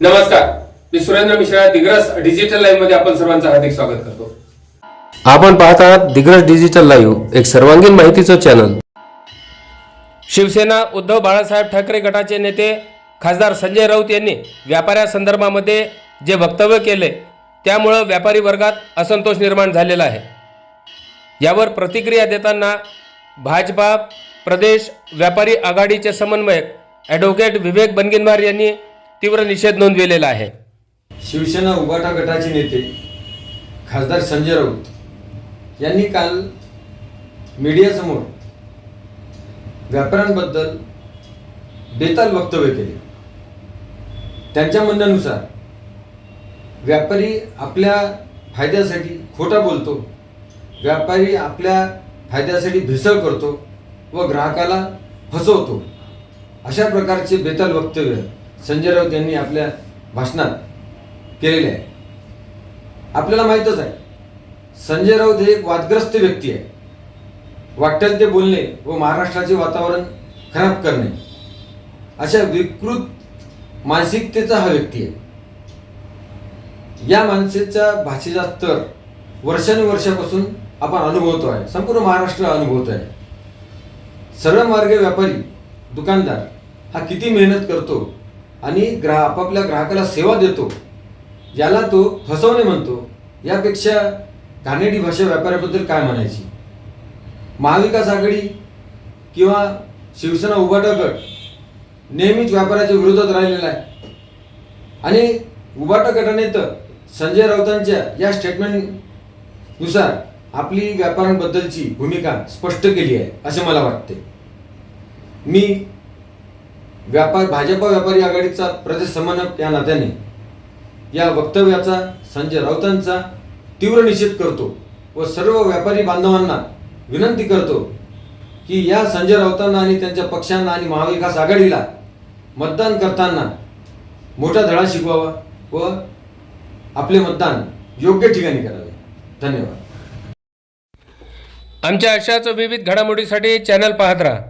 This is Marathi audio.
नमस्कार. मी सुरेंद्र मिश्रा दिग्रस डिजिटल लाईव्हमध्ये आपण सर्वांचं हार्दिक स्वागत करतो. आपण पाहत आहात दिग्रस डिजिटल लाईव्ह एक सर्वांगीण माहितीचं चॅनल शिवसेना उद्धव बाळासाहेब ठाकरे गटाचे नेते खासदार संजय राऊत यांनी व्यापाऱ्यासंदर्भामध्ये जे वक्तव्य केले त्यामुळं व्यापारी वर्गात असंतोष निर्माण झालेला आहे. यावर प्रतिक्रिया देताना भाजपा प्रदेश व्यापारी आघाडीचे समन्वयक ॲडव्होकेट विवेक बनगिनवार यांनी तीव्र निषेध नोंदविलेला आहे. शिवसेना उबाटा गटाचे नेते खासदार संजय राऊत यांनी काल मीडियासमोर व्यापाऱ्यांबद्दल बेताल वक्तव्य केले. त्यांच्या म्हणण्यानुसार व्यापारी आपल्या फायद्यासाठी खोटा बोलतो व्यापारी आपल्या फायद्यासाठी भेसळ करतो व ग्राहकाला फसवतो अशा प्रकारचे बेताल वक्तव्य संजय राऊत यांनी आपल्या भाषणात केलेले आहे. आपल्याला माहीतच आहे संजय राऊत हे एक वादग्रस्त व्यक्ती आहे. वाटेल ते बोलणे व महाराष्ट्राचे वातावरण खराब करणे अशा विकृत मानसिकतेचा हा व्यक्ती आहे. या माणसाच्या भाषेचा स्तर वर्षानुवर्षापासून आपण अनुभवतो आहे संपूर्ण महाराष्ट्र अनुभवत आहे सर्व मार्ग व्यापारी दुकानदार हा किती मेहनत करतो आणि ग्राह आपापल्या ग्राहकाला सेवा देतो याला तो फसवणे म्हणतो यापेक्षा घाणेरडी भाषा व्यापाऱ्याबद्दल काय म्हणायची? महाविकास आघाडी किंवा शिवसेना उभाटा गट नेहमीच व्यापाराच्या विरोधात राहिलेला आहे. आणि उभाटा गटाने तर संजय राऊतांच्या या स्टेटमेंटनुसार आपली व्यापाऱ्यांबद्दलची भूमिका स्पष्ट केली आहे असे मला वाटते. मी व्यापार भाजपा व्यापारी आघाडीचा प्रदेश समन्वयक या नात्याने या वक्तव्याचा संजय राऊतांचा तीव्र निषेध करतो व सर्व व्यापारी बांधवांना विनंती करतो की या संजय राऊतांना आणि त्यांच्या पक्षांना आणि महाविकास आघाडीला मतदान करताना मोठा धडा शिकवावा व आपले मतदान योग्य ठिकाणी करावे. धन्यवाद. आमच्या अशाच विविध घडामोडीसाठी चॅनल पाहत राहा.